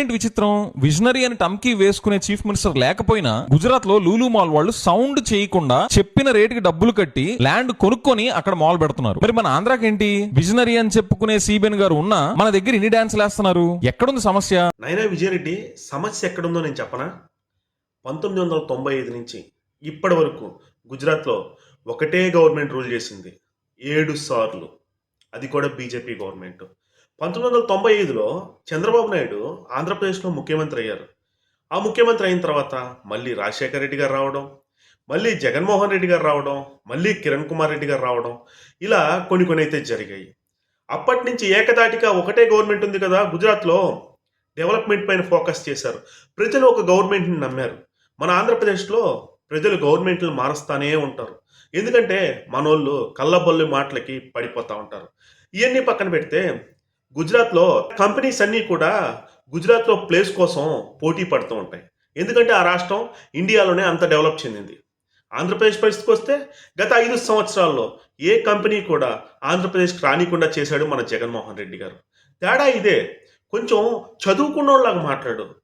ఇదేంటి విచిత్రం? విజనరీ అని టమ్కీ వేసుకునే చీఫ్ మినిస్టర్ లేకపోయినా గుజరాత్లో లూలు మాల్ వాళ్ళు సౌండ్ చేయకుండా చెప్పిన రేటుకి డబ్బులు కట్టి ల్యాండ్ కొనుక్కొని అక్కడ మాల్ పెడుతున్నారు. మరి మన ఆంధ్రాకేంటి విజనరీ అని చెప్పుకునే సిబిఎన్ గారు ఉన్నా మన దగ్గర ఇన్ని డాన్స్ వేస్తున్నారు ఎక్కడుంది సమస్య? నైనా విజయరెడ్డి సమస్య ఎక్కడుందో నేను చెప్పనా? పంతొమ్మిది వందల తొంభై ఐదు నుంచి ఇప్పటి వరకు గుజరాత్లో ఒకటే గవర్నమెంట్ రూల్ చేసింది. ఏడు సార్లు. అది కూడా బీజేపీ గవర్నమెంట్. పంతొమ్మిది వందల తొంభై ఐదులో చంద్రబాబు నాయుడు ఆంధ్రప్రదేశ్లో ముఖ్యమంత్రి అయ్యారు. ఆ ముఖ్యమంత్రి అయిన తర్వాత మళ్ళీ రాజశేఖర రెడ్డి గారు రావడం మళ్ళీ జగన్మోహన్ రెడ్డి గారు రావడం మళ్ళీ కిరణ్ కుమార్ రెడ్డి గారు రావడం ఇలా కొన్ని కొన్ని అయితే జరిగాయి. అప్పటి నుంచి ఏకదాటిగా ఒకటే గవర్నమెంట్ ఉంది కదా గుజరాత్లో డెవలప్మెంట్ పైన ఫోకస్ చేశారు. ప్రజలు ఒక గవర్నమెంట్ని నమ్మారు. మన ఆంధ్రప్రదేశ్లో ప్రజలు గవర్నమెంట్లు మారుస్తానే ఉంటారు. ఎందుకంటే మనోళ్ళు కళ్ళబొల్లి మాటలకి పడిపోతూ ఉంటారు. ఇవన్నీ పక్కన పెడితే గుజరాత్లో కంపెనీస్ అన్నీ కూడా గుజరాత్లో ప్లేస్ కోసం పోటీ పడుతూ ఉంటాయి. ఎందుకంటే ఆ రాష్ట్రం ఇండియాలోనే అంత డెవలప్ చెందింది. ఆంధ్రప్రదేశ్ పరిస్థితికి వస్తే గత ఐదు సంవత్సరాల్లో ఏ కంపెనీ కూడా ఆంధ్రప్రదేశ్కి రానికుండా చేశాడు మన జగన్మోహన్ రెడ్డి గారు. తేడా ఇదే. కొంచెం చదువుకున్నోళ్ళగా మాట్లాడు.